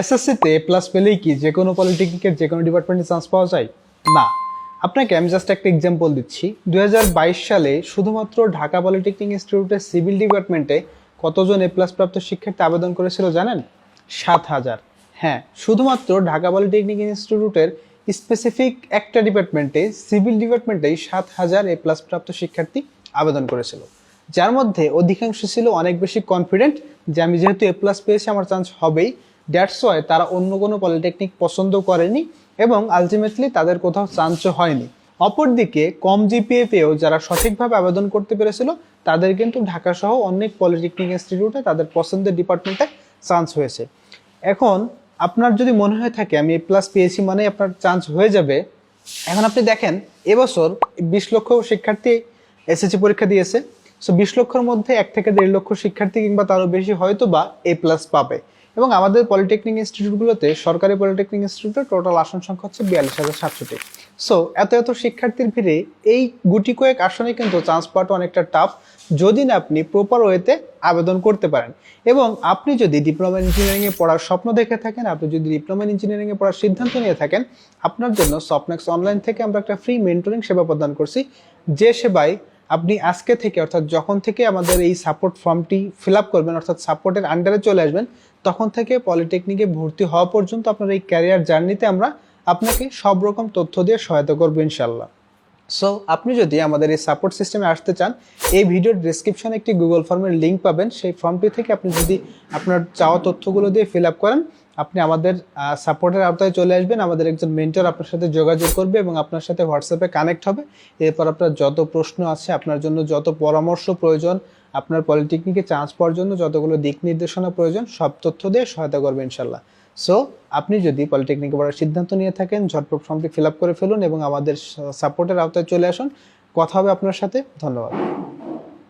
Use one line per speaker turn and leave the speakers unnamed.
এসএসসিতে প্লাস পেলেই কি যে কোনো পলিটেকনিকের যে কোনো ডিপার্টমেন্টে চান্স পাওয়া যায়? না। আপনাকে আমি জাস্ট একটা এক্সাম্পল দিচ্ছি। দু হাজার বাইশ সালে শুধুমাত্র ঢাকা পলিটেকনিক ইনস্টিটিউটের সিভিল ডিপার্টমেন্টে কতজন এ প্লাস প্রাপ্ত শিক্ষার্থী আবেদন করেছিল জানেন? সাত হাজার। হ্যাঁ শুধুমাত্র ঢাকা পলিটেকনিক ইনস্টিটিউটের স্পেসিফিক একটা ডিপার্টমেন্টে সিভিল ডিপার্টমেন্টেই সাত হাজার এ প্লাস প্রাপ্ত শিক্ষার্থী আবেদন করেছিল। যার মধ্যে অধিকাংশ ছিল অনেক বেশি কনফিডেন্ট যে আমি যেহেতু এ প্লাস পেয়েছি, আমার চান্স হবেই। দ্যাটস ওয়াই তারা অন্য কোনো পলিটেকনিক পছন্দ করেনি এবং আলটিমেটলি তাদের কোথাও চান্সও হয়নি। অপরদিকে, কম জিপিএ পেয়েও যারা সঠিকভাবে আবেদন করতে পেরেছিল, তাদের কিন্তু ঢাকা সহ অনেক পলিটেকনিক ইনস্টিটিউটে তাদের পছন্দের ডিপার্টমেন্টে চান্স হয়েছে। এখন, আপনার যদি মনে হয়ে থাকে, আমি এ প্লাস পেয়েছি মানে আপনার চান্স হয়ে যাবে। এখন আপনি দেখেন, এবছর বিশ লক্ষ শিক্ষার্থী এসএসসি পরীক্ষা দিয়েছে। সো বিশ লক্ষর মধ্যে এক থেকে দেড় লক্ষ শিক্ষার্থী কিংবা তারও বেশি হয়তো বা এ প্লাস পাবে। এবং আমাদের পলিটেকনিক ইনস্টিটিউটগুলোতে, সরকারি পলিটেকনিক ইনস্টিটিউটের টোটাল আসন সংখ্যা হচ্ছে বিয়াল্লিশ হাজার সাতশোটি। সো এত এত শিক্ষার্থীর ভিড়ে এই গুটি কয়েক আসনে কিন্তু চান্স পাওয়াটা অনেকটা টাফ যদি না আপনি প্রপার ওয়েতে আবেদন করতে পারেন। এবং আপনি যদি ডিপ্লোমা ইঞ্জিনিয়ারিংয়ে পড়ার স্বপ্ন দেখে থাকেন, আপনি যদি ডিপ্লোমা ইঞ্জিনিয়ারিংয়ে পড়ার সিদ্ধান্ত নিয়ে থাকেন, আপনার জন্য সফটনেক্স অনলাইন থেকে আমরা একটা ফ্রি মেন্টরিং সেবা প্রদান করছি, যে সেবায় আপনি আজকে থেকে, অর্থাৎ যখন থেকে আমাদের এই সাপোর্ট ফর্মটি ফিল আপ করবেন, অর্থাৎ সাপোর্টের আন্ডারে চলে আসবেন তখন থেকে পলিটেকনিকে ভর্তি হওয়া পর্যন্ত আপনার এই ক্যারিয়ার জার্নিতে আমরা আপনাকে সব রকম তথ্য দিয়ে সহায়তা করব ইনশাল্লাহ সো আপনি যদি আমাদের এই সাপোর্ট সিস্টেমে আসতে চান, এই ভিডিওর ডিসক্রিপশনে একটি গুগল ফর্মের লিঙ্ক পাবেন। সেই ফর্মটি থেকে আপনি যদি আপনার চাওয়া তথ্যগুলো দিয়ে ফিল আপ করেন আপনি আমাদের সাপোর্টের আওতায় চলে আসবেন। আমাদের একজন মেন্টর আপনার সাথে যোগাযোগ করবে এবং আপনার সাথে হোয়াটসঅ্যাপে কানেক্ট হবে। এরপর আপনার যত প্রশ্ন আছে, আপনার জন্য যত পরামর্শ প্রয়োজন, আপনার পলিটেকনিকে চান্স পাওয়ার জন্য যতগুলো দিক নির্দেশনা প্রয়োজন, সব তথ্য দিয়ে সহায়তা করবে ইনশাল্লাহ সো আপনি যদি পলিটেকনিকে পড়ার সিদ্ধান্ত নিয়ে থাকেন, ঝটপট ফর্মটি ফিল আপ করে ফেলুন এবং আমাদের সাপোর্টের আওতায় চলে আসুন। কথা হবে আপনার সাথে। ধন্যবাদ।